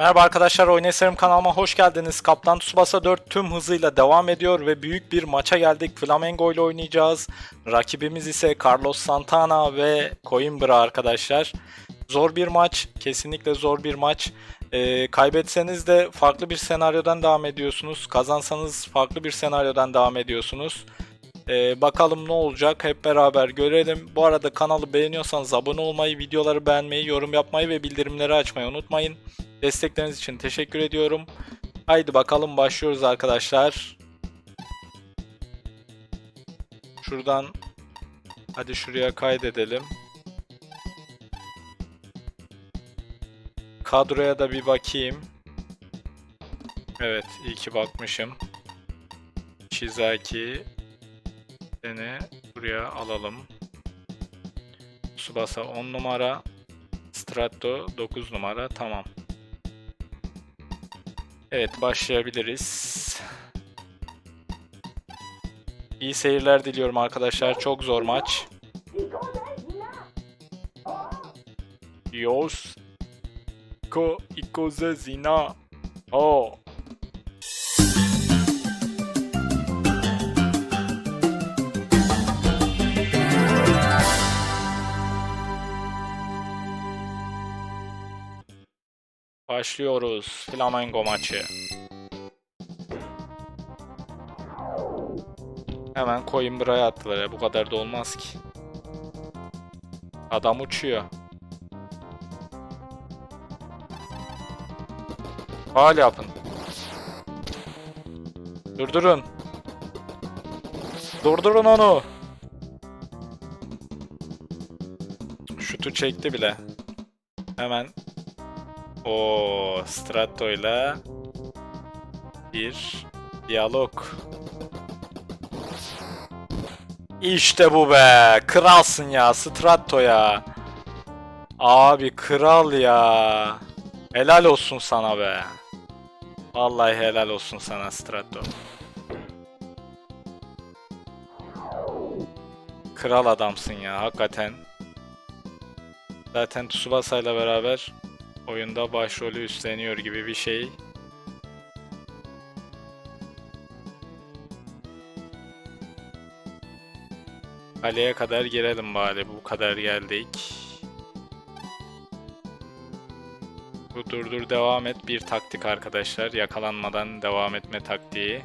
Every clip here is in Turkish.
Merhaba arkadaşlar, Oynasarım kanalıma hoş geldiniz. Kaptan Tsubasa 4 tüm hızıyla devam ediyor ve büyük bir maça geldik. Flamengo ile oynayacağız. Rakibimiz ise Carlos Santana ve Coimbra arkadaşlar. Zor bir maç, kesinlikle zor bir maç. Ee, kaybetseniz de farklı bir senaryodan devam ediyorsunuz. Kazansanız farklı bir senaryodan devam ediyorsunuz. Ee, bakalım ne olacak hep beraber görelim. Bu arada kanalı beğeniyorsanız abone olmayı, videoları beğenmeyi, yorum yapmayı ve bildirimleri açmayı unutmayın. Destekleriniz için teşekkür ediyorum. Haydi bakalım başlıyoruz arkadaşlar. Şuradan hadi şuraya kaydedelim. Kadroya da bir bakayım. Evet, iyi ki bakmışım. Shizaki seni buraya alalım. Tsubasa 10 numara. Strato 9 numara. Tamam. Evet başlayabiliriz. İyi seyirler diliyorum arkadaşlar. Çok zor maç. Yos. Ko ikoze zina. Oh. Başlıyoruz Flamengo maçı. Hemen Coimbra'ya attılar ya bu kadar da olmaz ki. Adam uçuyor. Faal yapın. Durdurun. Durdurun onu. Şutu çekti bile. Hemen o Strato ile bir diyalog. İşte bu be. Kralsın ya Strato ya. Abi kral ya. Helal olsun sana be. Vallahi helal olsun sana Strato. Kral adamsın ya hakikaten. Zaten Tsubasa ile beraber oyunda başrolü üstleniyor gibi bir şey. Kaleye kadar girelim bari bu kadar geldik. Bu durdur devam et bir taktik arkadaşlar. Yakalanmadan devam etme taktiği.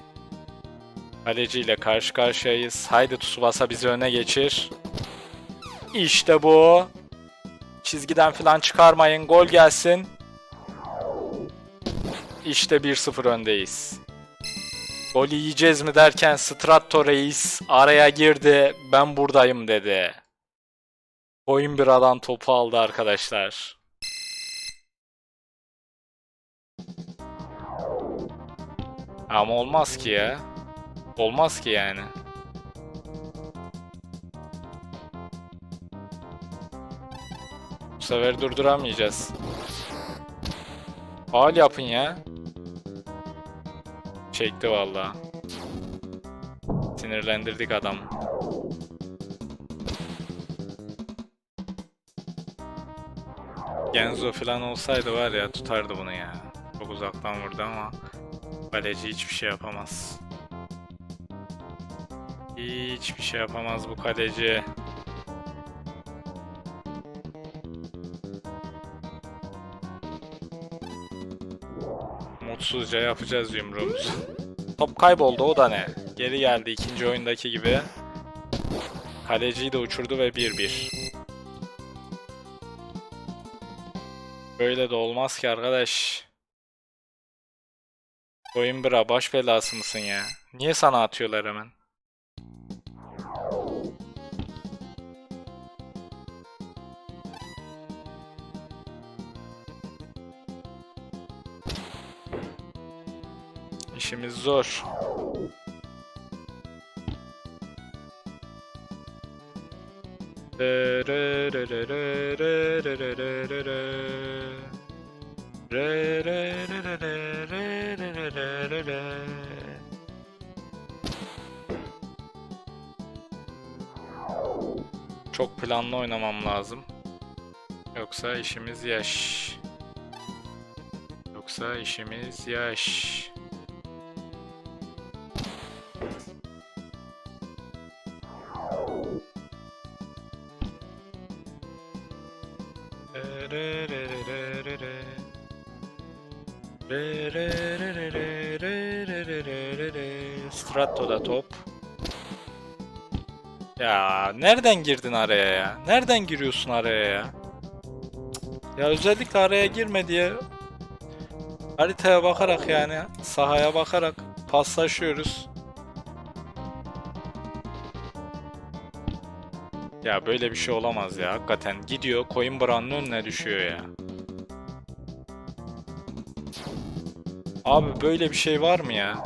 Kaleci ile karşı karşıyayız. Haydi Tsubasa bizi öne geçir. İşte bu. Çizgiden falan çıkarmayın. Gol gelsin. İşte 1-0 öndeyiz. Gol yiyeceğiz mi derken Stratto Reis araya girdi. Ben buradayım dedi. Coimbra'dan topu aldı arkadaşlar. Ama olmaz ki ya. Olmaz ki yani. Sefer durduramayacağız. Faal yapın ya. Çekti valla. Sinirlendirdik adam. Genzo falan olsaydı var ya tutardı bunu ya. Çok uzaktan vurdu ama kaleci hiçbir şey yapamaz. Hiçbir şey yapamaz bu kaleci. Mutsuzca yapacağız yumruğumuzu. Top kayboldu o da ne? Geri geldi ikinci oyundaki gibi. Kaleciyi de uçurdu ve 1-1. Böyle de olmaz ki arkadaş. Coimbra baş belası mısın ya? Niye sana atıyorlar hemen? Re re. Çok planlı oynamam lazım. Yoksa işimiz yaş. Yok Yoksa işimiz yaş. Stratto'da top. Ya nereden girdin araya ya? Nereden giriyorsun araya ya? Ya özellikle araya girme diye haritaya bakarak yani sahaya bakarak paslaşıyoruz. Ya böyle bir şey olamaz ya hakikaten. Gidiyor Coimbran'ın önüne düşüyor ya. Abi böyle bir şey var mı ya?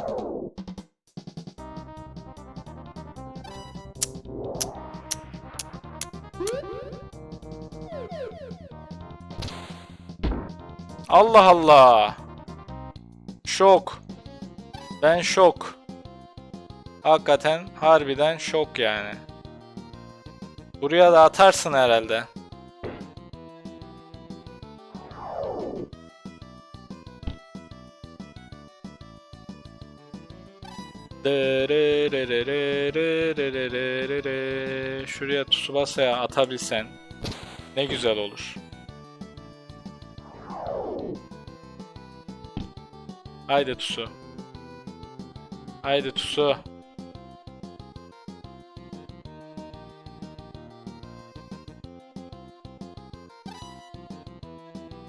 Allah Allah. Şok. Ben şok. Hakikaten harbiden şok yani. Buraya da atarsın herhalde. Şuraya Tsubasa'ya atabilsen ne güzel olur. Haydi Tusu. Haydi Tusu.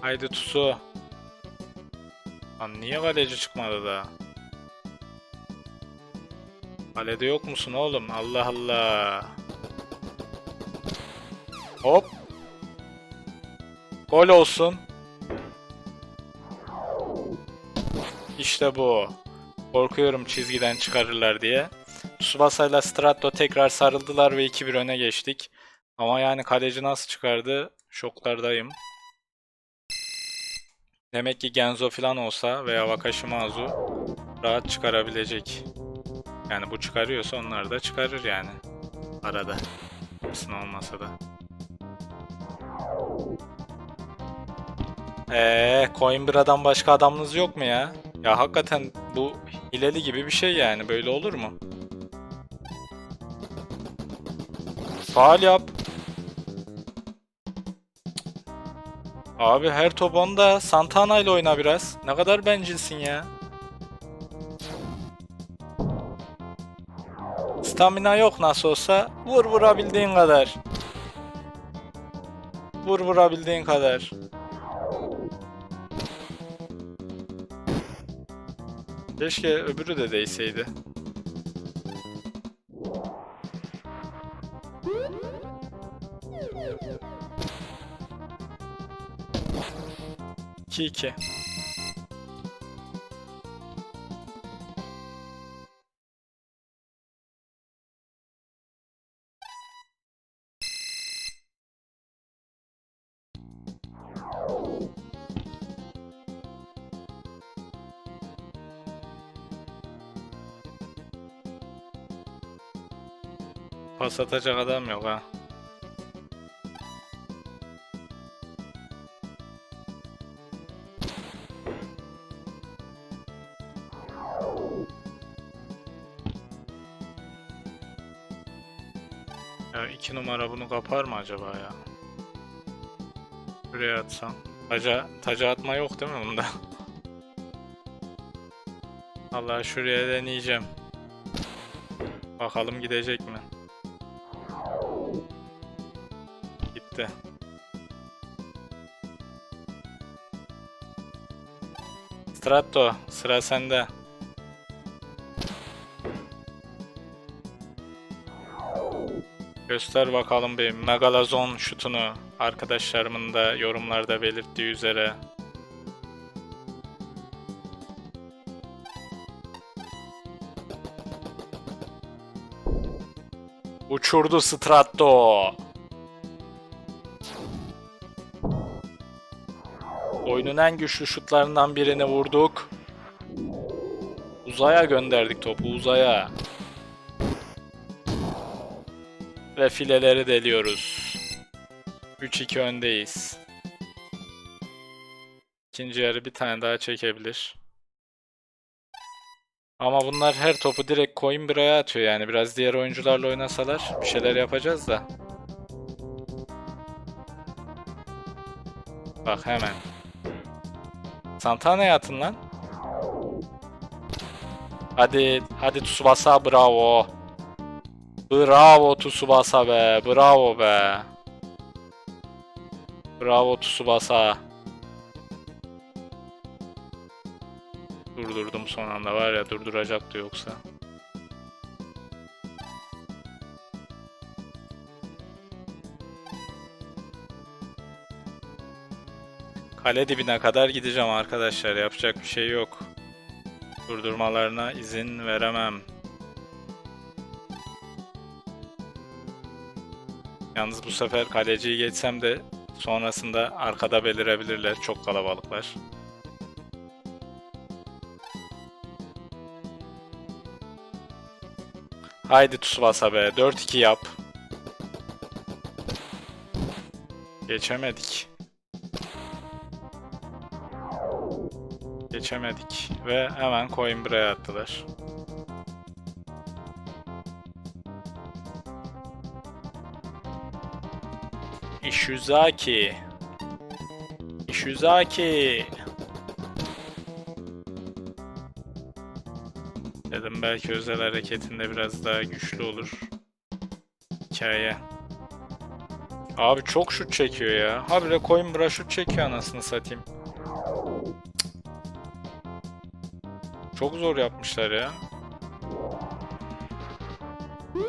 Haydi Tusu. Lan niye kaleci çıkmadı da? Kalede yok musun oğlum? Allah Allah. Hop. Gol olsun. İşte bu. Korkuyorum çizgiden çıkarırlar diye. Tsubasa ile Stratto tekrar sarıldılar ve 2-1 öne geçtik. Ama yani kaleci nasıl çıkardı? Şoklardayım. Demek ki Genzo falan olsa veya Wakashimazu rahat çıkarabilecek. Yani bu çıkarıyorsa onlar da çıkarır yani. Arada. Hepsini olmasa da. Eee Coimbra'dan başka adamınız yok mu ya? Ya hakikaten bu hileli gibi bir şey yani. Böyle olur mu? Faal yap. Abi her top onda Santana ile oyna biraz. Ne kadar bencilsin ya. Stamina yok nasıl olsa. Vur vurabildiğin kadar. Vur vurabildiğin kadar. Keşke öbürü de değseydi. İki iki. Pas atacak adam yok ha. Ya iki numara bunu kapar mı acaba ya? Buraya atsam. Taca, taca atma yok değil mi bunda? Allah şuraya deneyeceğim. Bakalım gidecek mi? Stratto, sıra sende. Göster bakalım bir Megalazon şutunu. Arkadaşlarımın da yorumlarda belirttiği üzere. Uçurdu Stratto. Oyunun en güçlü şutlarından birini vurduk. Uzaya gönderdik topu uzaya. Ve fileleri deliyoruz. 3-2 öndeyiz. İkinci yarı bir tane daha çekebilir. Ama bunlar her topu direkt Coimbra'ya atıyor yani. Biraz diğer oyuncularla oynasalar bir şeyler yapacağız da. Bak hemen. Santana'ya atın lan. Hadi, hadi Tsubasa bravo. Bravo Tsubasa be, bravo be. Bravo Tsubasa. Durdurdum son anda var ya durduracaktı yoksa. Kale dibine kadar gideceğim arkadaşlar. Yapacak bir şey yok. Durdurmalarına izin veremem. Yalnız bu sefer kaleciyi geçsem de sonrasında arkada belirebilirler. Çok kalabalıklar. Haydi Tsubasa be. 4-2 yap. Geçemedik. Geçemedik. Ve hemen Coimbra'ya attılar. Ishizaki. Ishizaki. Dedim belki özel hareketinde biraz daha güçlü olur. Hikaye. Abi çok şut çekiyor ya. Habire Coimbra şut çekiyor anasını satayım. Çok zor yapmışlar ya.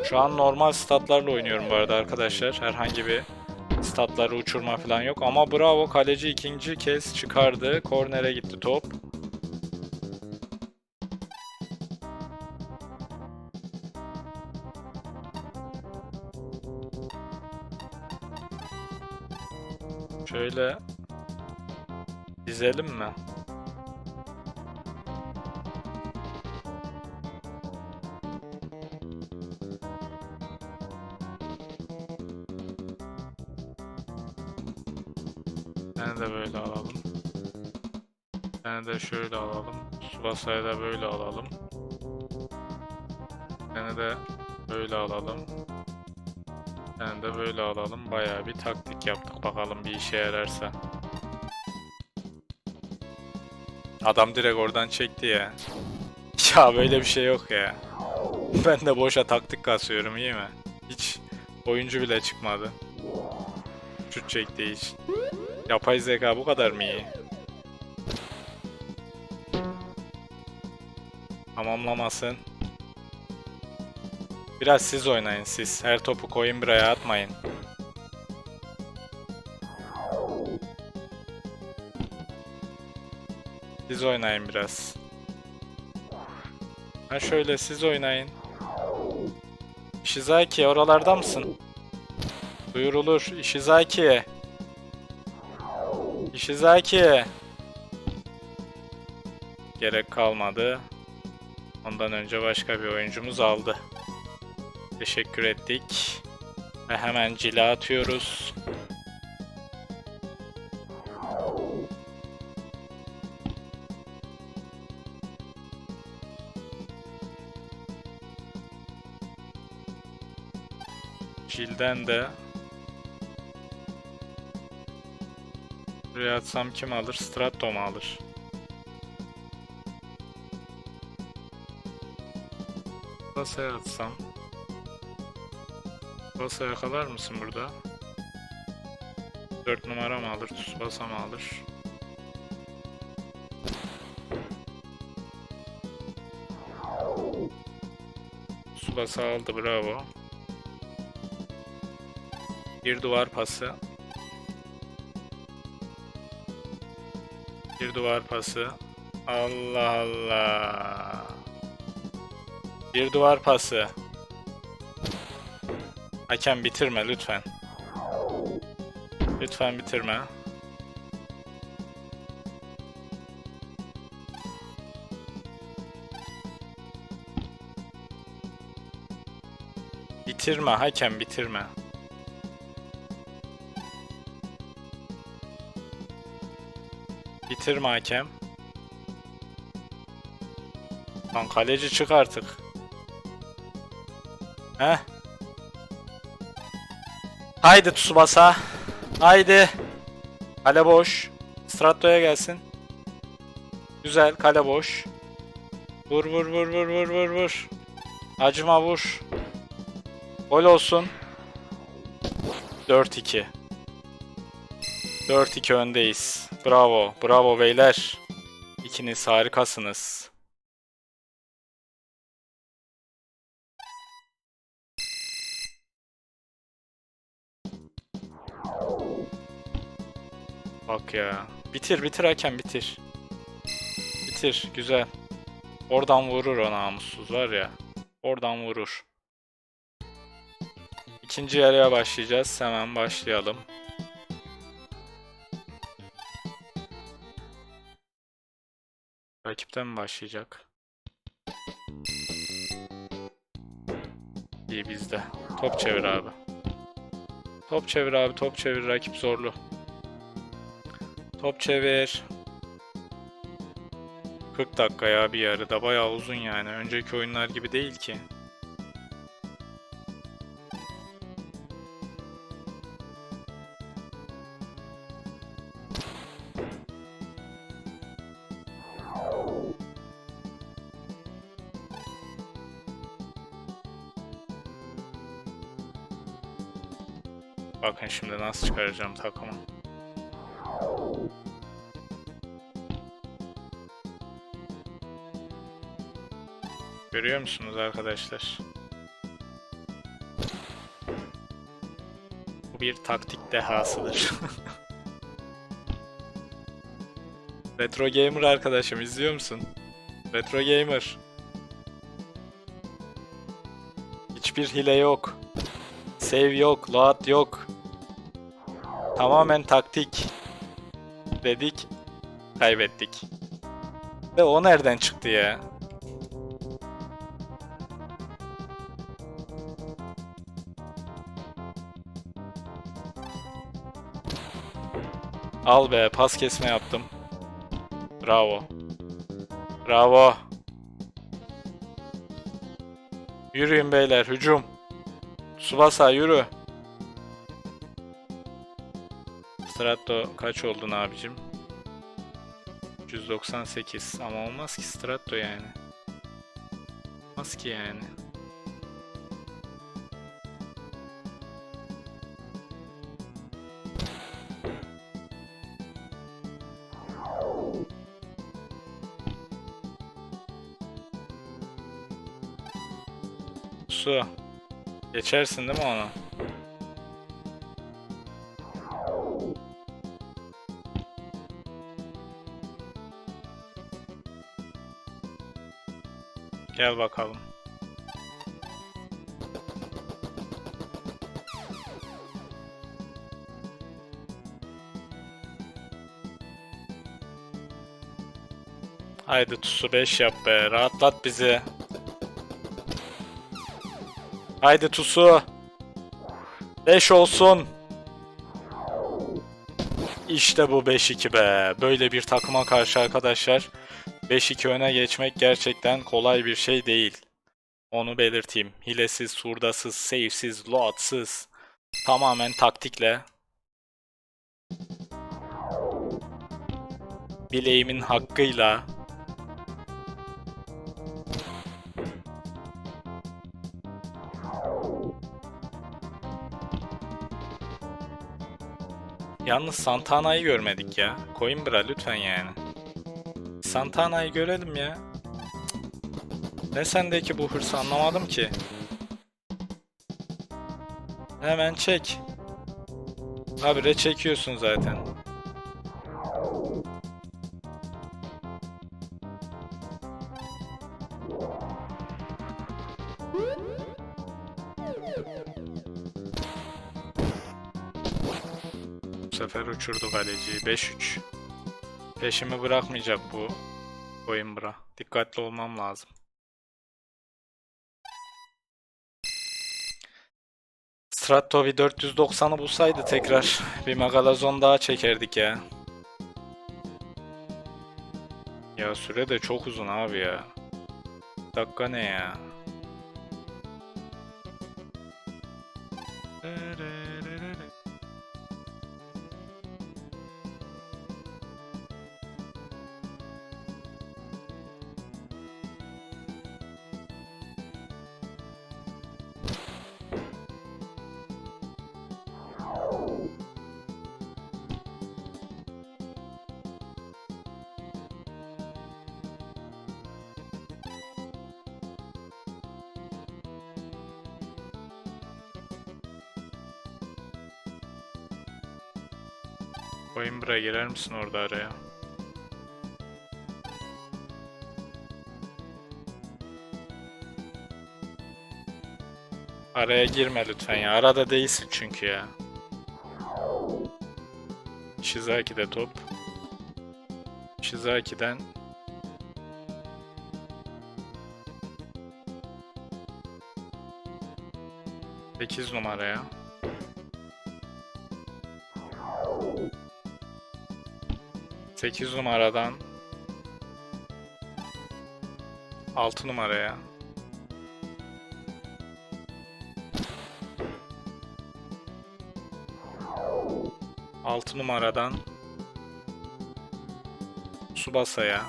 Şu an normal statlarla oynuyorum bu arada arkadaşlar. Herhangi bir statları uçurma falan yok. Ama bravo kaleci ikinci kez çıkardı. Kornere gitti top. Şöyle dizelim mi? Yani de şöyle alalım. Subasa'yı da böyle alalım. Yani de böyle alalım. Yani de böyle alalım. Bayağı bir taktik yaptık. Bakalım bir işe yararsa. Adam direkt oradan çekti ya. Ya böyle bir şey yok ya. Ben de boşa taktik kasıyorum iyi mi? Hiç oyuncu bile çıkmadı. Şut çekti hiç. Yapay zeka bu kadar mı iyi? Tamamlamasın. Biraz siz oynayın siz. Her topu koyun buraya atmayın. Siz oynayın biraz. Ha şöyle siz oynayın. Ishizaki oralarda mısın? Duyurulur. Ishizaki. Ishizaki. Gerek kalmadı. Ondan önce başka bir oyuncumuz aldı. Teşekkür ettik. Ve hemen cila atıyoruz. Cilden de Buraya atsam kim alır? Strato mu alır? Basaya atsam Basa yakalar mısın burada? 4 numara mı alır? Tsubasa mı alır? Tsubasa aldı bravo. Bir duvar pası. Bir duvar pası. Allah Allah. Bir duvar pası. Hakem bitirme lütfen. Lütfen bitirme. Bitirme hakem bitirme. Bitirme hakem. Lan kaleci çık artık. Heh. Haydi Tsubasa. Haydi. Kale boş. Strato'ya gelsin. Güzel kale boş. Vur vur vur vur vur vur vur. Acıma vur. Gol olsun. 4-2. 4-2 öndeyiz. Bravo. Bravo beyler. İkiniz harikasınız. Ya. Bitir bitir hakem bitir. Bitir. Güzel. Oradan vurur o namussuz var ya. Oradan vurur. İkinci yarıya başlayacağız. Hemen başlayalım. Rakipten mi başlayacak? İyi bizde. Top çevir abi. Top çevir abi, top çevir. Rakip zorlu. Top çevir. 40 dakika ya bir yarıda. Bayağı uzun yani. Önceki oyunlar gibi değil ki. Bakın şimdi nasıl çıkaracağım takımı. Görüyor musunuz arkadaşlar? Bu bir taktik dehasıdır. Retro Gamer arkadaşım izliyor musun? Retro Gamer. Hiçbir hile yok. Save yok, load yok. Tamamen taktik. Dedik, kaybettik. Ve o nereden çıktı ya? Al be, pas kesme yaptım. Bravo. Bravo. Yürüyün beyler, hücum. Subasa yürü. Strato kaç oldun abicim? 198 ama olmaz ki Strato yani. Olmaz ki yani. Su. Geçersin değil mi onu? Gel bakalım. Haydi Tusu 5 yap be. Rahatlat bizi. Haydi Tusu. 5 olsun. İşte bu 5-2 be. Böyle bir takıma karşı arkadaşlar 5-2 öne geçmek gerçekten kolay bir şey değil. Onu belirteyim. Hilesiz, surdasız, safesiz, loadsız. Tamamen taktikle. Bileğimin hakkıyla Yalnız Santana'yı görmedik ya. Coimbra lütfen yani. Santana'yı görelim ya. Ne sendeki bu hırsı anlamadım ki. Hemen çek. Habire çekiyorsun zaten. Bu sefer uçurdu kaleciyi. 5-3. Peşimi bırakmayacak bu Coimbra. Dikkatli olmam lazım. Stratovi 490'ı bulsaydı tekrar bir Megalazon daha çekerdik ya. Ya süre de çok uzun abi ya. Dakika ne ya? Coimbra girer misin orada araya? Araya girme lütfen ya. Arada değilsin çünkü ya. Shizaki'de top. Shizaki'den Sekiz numaraya. Sekiz numaradan altı numaraya. Altı numaradan Subasa'ya.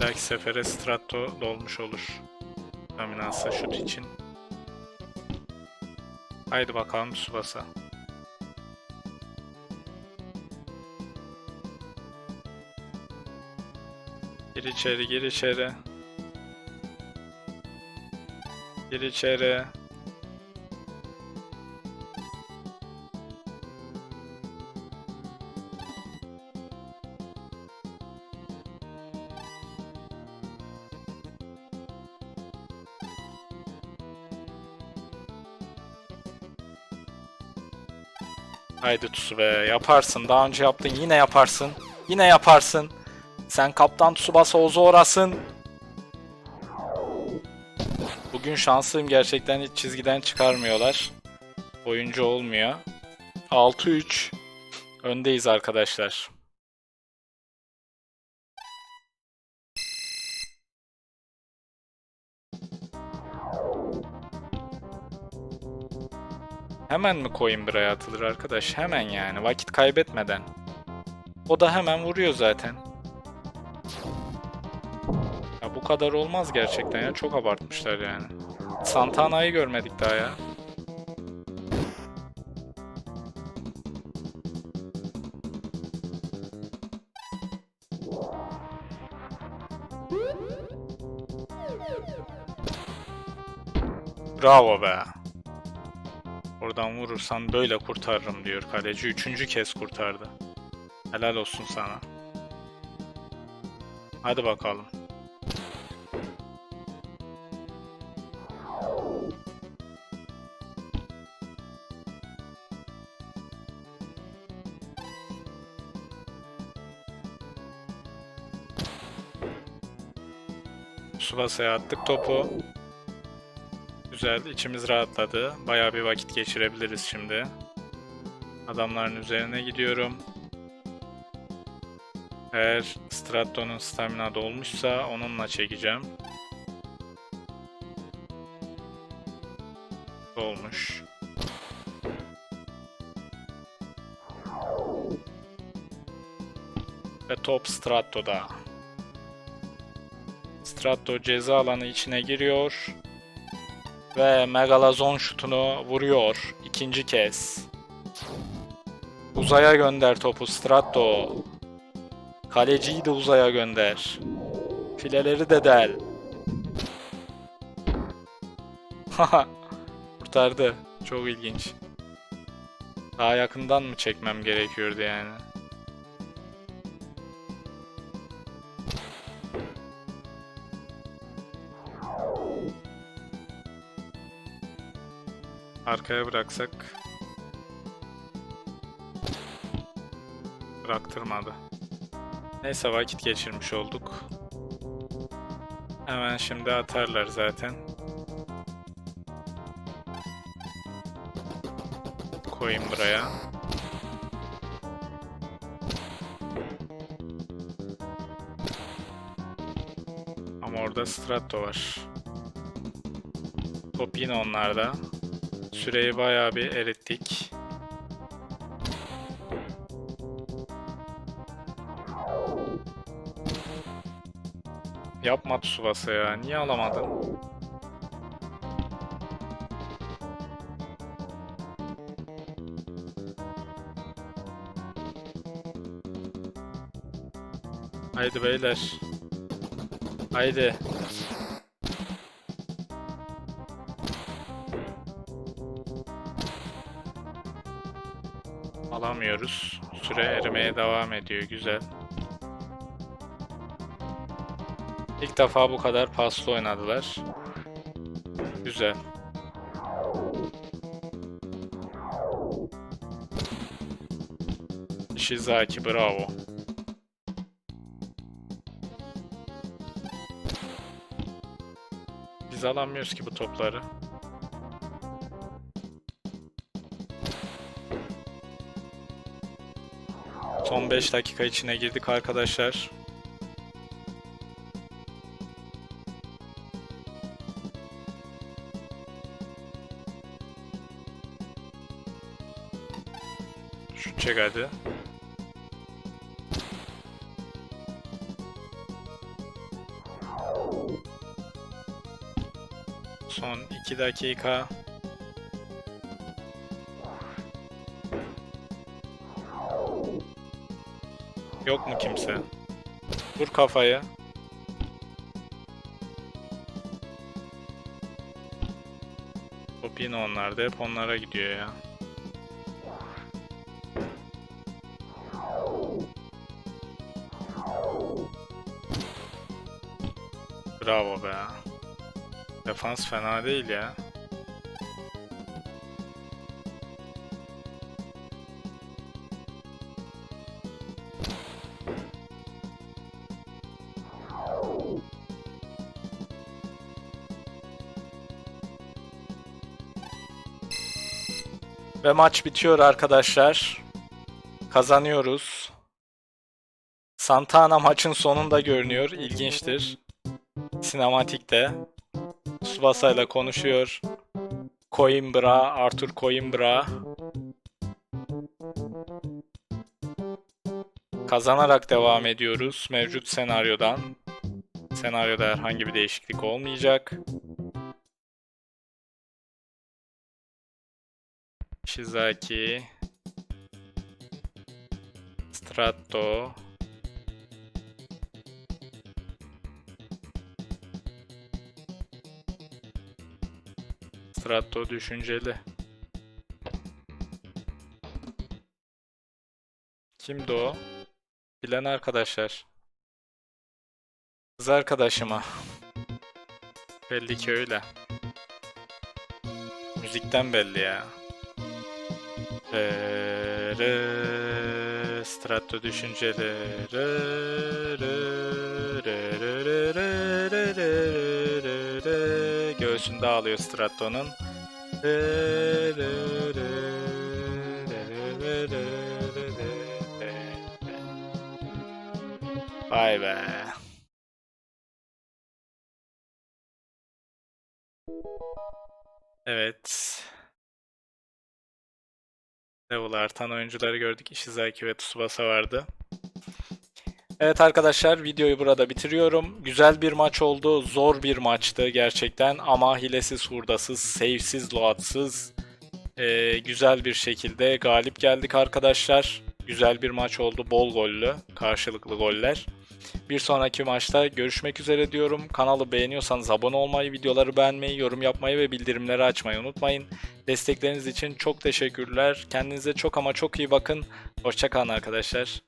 Belki sefere Strato dolmuş olur. Dominansa şut için. Haydi bakalım Subasa. İçeri, gir içeri. Gir içeri. Haydi Tusu be yaparsın. Daha önce yaptın yine yaparsın. Yine yaparsın. Sen Kaptan Tsubasa Ozora'sın. Bugün şanslıyım gerçekten hiç çizgiden çıkarmıyorlar. Oyuncu olmuyor. 6-3 öndeyiz arkadaşlar. Hemen mi koyun buraya atılır arkadaş? Hemen yani vakit kaybetmeden. O da hemen vuruyor zaten. Kadar olmaz gerçekten ya. Çok abartmışlar yani. Santana'yı görmedik daha ya. Bravo be. Oradan vurursan böyle kurtarırım diyor kaleci. Üçüncü kez kurtardı. Helal olsun sana. Hadi bakalım. Subasa'ya attık topu. Güzel, içimiz rahatladı. Bayağı bir vakit geçirebiliriz şimdi. Adamların üzerine gidiyorum. Eğer Strato'nun stamina dolmuşsa onunla çekeceğim. Dolmuş. Ve top Strato'da. Strato ceza alanı içine giriyor. Ve Megalazon şutunu vuruyor. ikinci kez. Uzaya gönder topu Strato. Kaleciyi de uzaya gönder. Fileleri de del. Haha. Kurtardı. Çok ilginç. Daha yakından mı çekmem gerekiyordu yani? Arkaya bıraksak. Bıraktırmadı. Neyse vakit geçirmiş olduk. Hemen şimdi atarlar zaten. Koyayım buraya. Ama orada Strato var. Top yine onlarda. Süreyi bayağı bir erittik. Yapma Tsubasa ya. Niye alamadın? Haydi beyler. Haydi. Alamıyoruz. Süre erimeye devam ediyor. Güzel. İlk defa bu kadar paslı oynadılar. Güzel. Shizaki bravo. Biz alamıyoruz ki bu topları. Son 5 dakika içine girdik arkadaşlar. Şut çek hadi. Son 2 dakika. Yok mu kimse? Vur kafayı. Top yine onlarda. Hep onlara gidiyor ya. Bravo be. Defans fena değil ya. Ve maç bitiyor arkadaşlar. Kazanıyoruz. Santana maçın sonunda görünüyor. İlginçtir. Sinematikte. Tsubasa ile konuşuyor. Coimbra, Arthur Coimbra. Kazanarak devam ediyoruz mevcut senaryodan. Senaryoda herhangi bir değişiklik olmayacak. Shizaki. Strato. Strato düşünceli. Kimdi o? Bilen arkadaşlar. Kız arkadaşıma. Belli ki öyle. Müzikten belli ya. Re, strato düşünceli. Re, re, re, re, re, re, re, re, re. Göğsünde ağlıyor Strato'nun. Re, re, re. Vay be. Evet. Level artan oyuncuları gördük. Ishizaki ve Tsubasa vardı. Evet arkadaşlar videoyu burada bitiriyorum. Güzel bir maç oldu. Zor bir maçtı gerçekten ama hilesiz, hurdasız, save'siz, loadsız ee, güzel bir şekilde galip geldik arkadaşlar. Güzel bir maç oldu. Bol gollü. Karşılıklı goller. Bir sonraki maçta görüşmek üzere diyorum. Kanalı beğeniyorsanız abone olmayı, videoları beğenmeyi, yorum yapmayı ve bildirimleri açmayı unutmayın. Destekleriniz için çok teşekkürler. Kendinize çok ama çok iyi bakın. Hoşçakalın arkadaşlar.